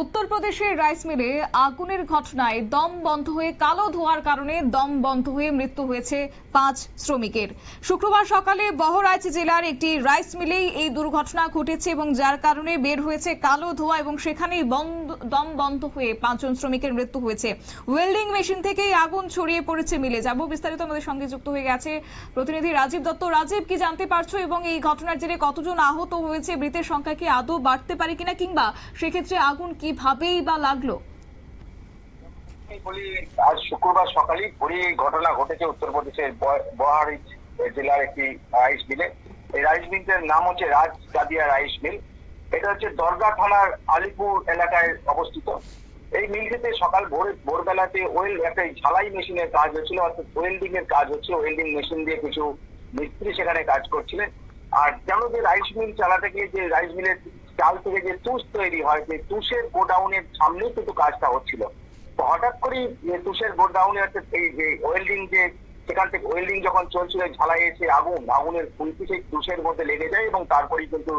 উত্তরপ্রদেশের রাইস আগুনের ঘটনায় দম বন্ধ হয়ে কালো ধোঁয়ার কারণে দম বন্ধ হয়ে মৃত্যু হয়েছে পাঁচ শ্রমিকের। শুক্রবার সকালে বহরাইচ জেলার একটি রাইস মিলেই এই দুর্ঘটনা ঘটেছে এবং যার কারণে বের হয়েছে কালো ধোঁয়া এবং সেখানেই দম বন্ধ হয়ে পাঁচজন শ্রমিকের মৃত্যু হয়েছে। ওয়েল্ডিং মেশিন থেকেই আগুন ছড়িয়ে পড়েছে মিলে। যাব বিস্তারিত আমাদের সঙ্গে যুক্ত হয়ে গেছে প্রতিনিধি রাজীব দত্ত। রাজীব, কি জানতে পারছ এবং এই ঘটনার জেরে কতজন আহত হয়েছে? মৃতের সংখ্যা কি আদৌ বাড়তে পারে কিনা কিংবা সেক্ষেত্রে আগুন কিভাবেই বা লাগল? আজ শুক্রবার সকালে ভোরে ঘটনা ঘটেছে উত্তরপ্রদেশের বহারিচ জেলার একটি রাইস মিলে। এই রাইস মিলটার নাম হচ্ছে রাজ গাদিয়া রাইস মিল। এটা হচ্ছে দরগা থানার আলিপুর এলাকায় অবস্থিত। এই মিলটিতে সকাল ভোর, ভোরবেলাতে ওয়েল একটা ঝালাই মেশিনের কাজ হচ্ছিল, অর্থাৎ ওয়েল্ডিং এর কাজ হচ্ছে ওয়েল্ডিং মেশিন দিয়ে কিছু মিস্ত্রি সেখানে কাজ করছিলেন। আর জানো যে রাইস মিল চালাতে গিয়ে যে রাইস মিলের চাল থেকে যে তুষ তৈরি হয়, যে তুষের গোডাউনের সামনেই কিন্তু কাজটা হচ্ছিল। তো হঠাৎ করেই তুষের গোডাউনে এই যে ওয়েল্ডিং যে, সেখান থেকে ওয়েল্ডিং যখন চলছিল ঝালাই এসে আগুন, আগুনের ফুলকি সেই তুষের মধ্যে লেগে যায় এবং তারপরেই কিন্তু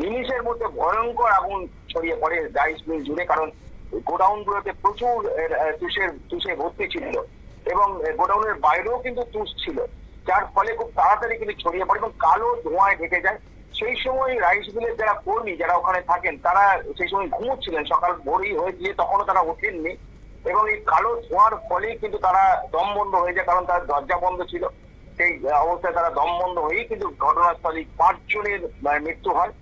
মিনিশের মধ্যে ভয়ঙ্কর আগুন ছড়িয়ে পড়ে রাইস মিল জুড়ে, কারণ গোডাউন গুলোতে প্রচুর তুষের, তুষে ভর্তি ছিল এবং গোডাউনের বাইরেও কিন্তু তুষ ছিল, যার ফলে খুব তাড়াতাড়ি কিন্তু ছড়িয়ে পড়ে এবং কালো ধোঁয়ায় ঢেকে যায়। সেই সময় রাইস মিলের যারা কর্মী যারা ওখানে থাকেন, তারা সেই সময় ঘুমোচ্ছিলেন। সকাল ভোরই হয়ে গিয়ে তখনও তারা ওঠেননি। এবং এই কালো ধোঁয়ার ফলেই কিন্তু তারা দম বন্ধ হয়ে যায়, কারণ তার দরজা বন্ধ ছিল। সেই অবস্থায় তারা দম বন্ধ হয়েই কিন্তু ঘটনাস্থলে পাঁচজনের মৃত্যু হয়।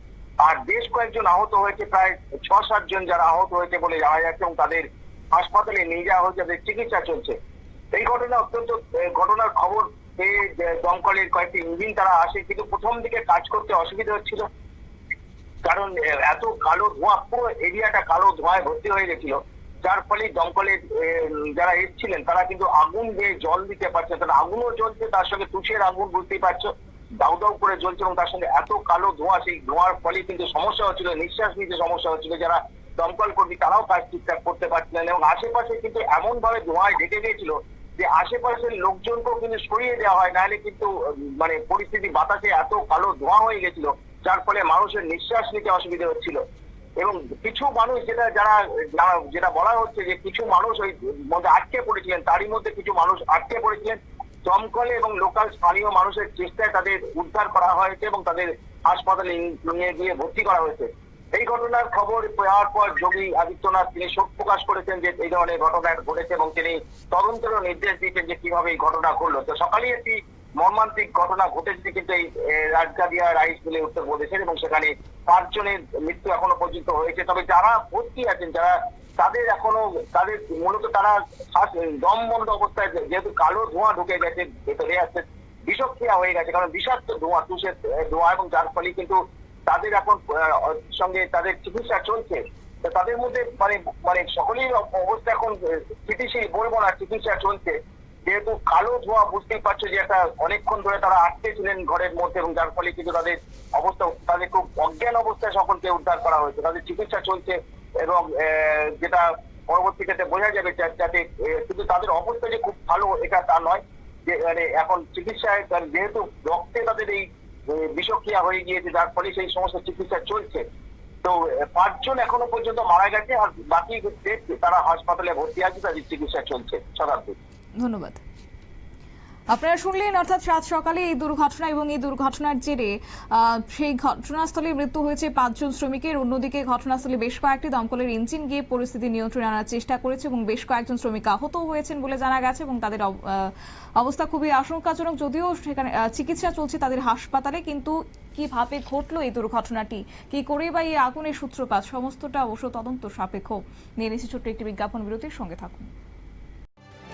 আর বেশ কয়েকজন আহত হয়েছে, প্রায় ছ সাত জন যারা আহত হয়েছে বলে জানা যাচ্ছে এবং তাদের হাসপাতালে নিয়ে যাওয়া হয়েছে, তাদের চিকিৎসা চলছে। এই ঘটনা অত্যন্ত ঘটনার খবর যে দমকলের কয়েকটি ইঞ্জিন তারা আসে, কিন্তু প্রথম দিকে কাজ করতে অসুবিধা হচ্ছিল। কারণ এত কালো ধোঁয়া, পুরো এরিয়াটা কালো ধোঁয়ায় ভর্তি হয়ে গেছিল। যার ফলে দমকলের যারা এসেছিলেন, তারা কিন্তু আগুন দিয়ে জল দিতে পারছে তারা আগুনও জ্বলছে, তার সঙ্গে তুষের আগুন বুঝতেই পারছ। দাউ দাউ করে জ্বলছে এবং তার সঙ্গে এত কালো ধোঁয়া, সেই ধোঁয়ার ফলে কিন্তু সমস্যা হচ্ছিল, নিঃশ্বাস নিতে সমস্যা হচ্ছিল। যারা দমকল কর্মী, তারাও কাজ ঠিকঠাক করতে পারছিলেন এবং আশেপাশে কিন্তু এমন ভাবে ধোঁয়ায় ঢেকে গিয়েছিল যে আশেপাশের লোকজনকেও কিন্তু সরিয়ে দেওয়া হয়, নাহলে কিন্তু মানে পরিস্থিতি বাতাসে এত কালো ধোঁয়া হয়ে গেছিল, যার ফলে মানুষের নিঃশ্বাস নিতে অসুবিধা হচ্ছিল। এবং কিছু মানুষ যেটা, যারা, যারা- যেটা বলা হচ্ছে যে কিছু মানুষ ওই মধ্যে আটকে পড়েছিলেন, তারই মধ্যে কিছু মানুষ আটকে পড়েছিলেন। দমকলে এবং লোকাল স্থানীয় মানুষের চেষ্টায় তাদের উদ্ধার করা হয়েছে এবং তাদের হাসপাতালে নিয়ে গিয়ে ভর্তি করা হয়েছে। এই ঘটনার খবর পাওয়ার পর যোগী আদিত্যনাথ তিনি শোক প্রকাশ করেছেন যে এই ধরনের ঘটনা ঘটেছে এবং তিনি তদন্তেরও নির্দেশ দিয়েছেন যে কীভাবে এই ঘটনা ঘটলো। তো সকালেই একটি মর্মান্তিক ঘটনা ঘটেছে কিন্তু এই রাজগাদিয়া রাইস মিলে উত্তরপ্রদেশের এবং সেখানে পাঁচজনের মৃত্যু এখনও পর্যন্ত হয়েছে। তবে যারা ভর্তি আছেন, যারা তাদের এখনও, তাদের মূলত তারা দম বন্ধ অবস্থায় যেহেতু কালো ধোঁয়া ঢুকে গেছে, ভেতরে আছে, বিষক্রিয়া হয়ে গেছে, কারণ বিষাক্ত ধোঁয়া, তুষের ধোঁয়া এবং যার ফলে কিন্তু তাদের এখন সঙ্গে তাদের চিকিৎসা চলছে। তাদের মধ্যে মানে মানে সকলেই অবস্থা এখন স্থিতিশীল বলব না, চিকিৎসা চলছে। যেহেতু কালো ধোঁয়া বুঝতেই পারছ যে একটা অনেকক্ষণ ধরে তারা আটকে ছিলেন ঘরের মধ্যে এবং যার ফলে কিন্তু তাদের অবস্থা, তাদের খুব অজ্ঞান অবস্থায় সকলকে উদ্ধার করা হয়েছে। তাদের চিকিৎসা চলছে এবং যেটা পরবর্তী ক্ষেত্রে বোঝা যাবে যাতে কিন্তু তাদের অবস্থা যে খুব ভালো, এটা তা নয়। যে মানে এখন চিকিৎসায়, যেহেতু রক্তে তাদের এই বিষক্রিয়া হয়ে গিয়েছে, যার ফলে সেই সমস্ত চিকিৎসা চলছে। তো পাঁচজন এখনও পর্যন্ত মারা গেছে আর বাকি তারা হাসপাতালে ভর্তি আছে, তাদের চিকিৎসা চলছে শতাব্দী ধন্যবাদ। আপনারা শুনলেন, অর্থাৎ সাত সকালে এই দুর্ঘটনা এবং এই দুর্ঘটনার জেরে সেই ঘটনাস্থলে মৃত্যু হয়েছে পাঁচজন শ্রমিকের। অন্যদিকে ঘটনাস্থলে বেশ কয়েকটি দমকলের ইঞ্জিন গিয়ে পরিস্থিতি নিয়ন্ত্রণে আনার চেষ্টা করেছে এবং বেশ কয়েকজন শ্রমিক আহত হয়েছেন বলে জানা গেছে এবং তাদের অবস্থা খুবই আশঙ্কাজনক। যদিও সেখানে চিকিৎসা চলছে তাদের হাসপাতালে, কিন্তু কীভাবে ঘটলো এই দুর্ঘটনাটি? কি করে বা এই আগুনের সূত্রপাত? সমস্তটা অবশ্য তদন্ত সাপেক্ষ। নিয়ে নিচ্ছে ছোট্ট একটি বিজ্ঞাপন বিরতির সঙ্গে থাকুন।